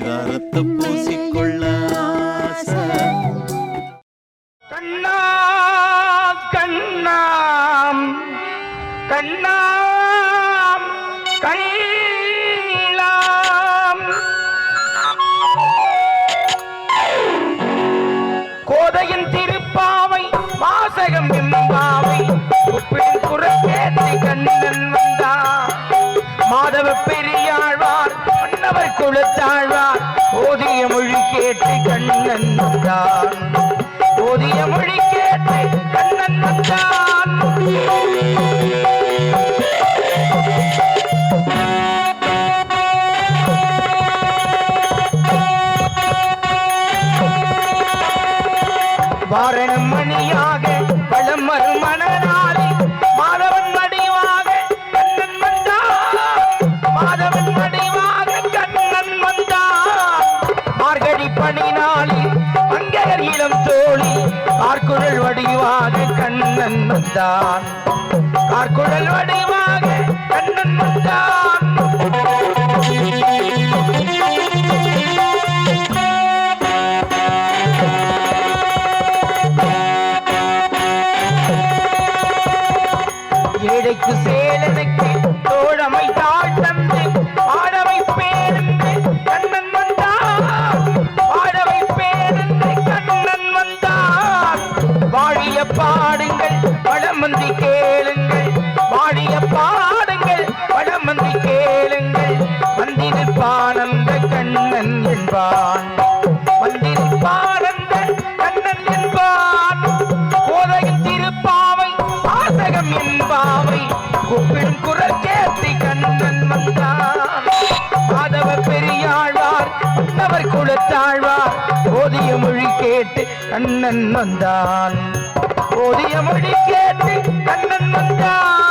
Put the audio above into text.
பரிதாரத்தை பூசிக்கொள்ள கண்ணா கண்ணாம் கண்ணாம் கண்ணாம். கோதையின் திருப்பாவை வாசகம் எம்பாவை உப்பிடும் கண்ணன் மாதவ பெரியாழ்வார் மன்னவர் குலத்தாழ்வார் ஓதிய மொழி கேட்டு கண்ணன் வந்தான். ஓதிய மொழி கேட்டு கண்ணன் வந்தான். வாரணம் மணியாக பழம் மறுமணனாலே தோழி கார்குழல் வடிவாக கண்ணன் வந்தான். கார்குழல் வடிவாக கண்ணன் வந்தான். ஏழைக்கு சேலனுக்கு பாடுங்கள் வடமந்தி கேளுங்கள். வாழிய பாடுங்கள் வடமந்தி கேளுங்கள். வந்திருப்பான் அந்த கண்ணன் என்பான். வந்திருப்பான் அந்த கண்ணன் என்பான். கோதையின் திருப்பாவை ஆசகம் என்பாவை. கூப்பிடும் குரல் கேட்டி கண்ணன் வந்தான். மாதவர் பெரியாழ்வார் மன்னவர் குலத்தாழ்வார். போதிய மொழி கேட்டு கண்ணன் வந்தான். ஓதிய மொழி கேட்டு கண்ணன் வந்தான்.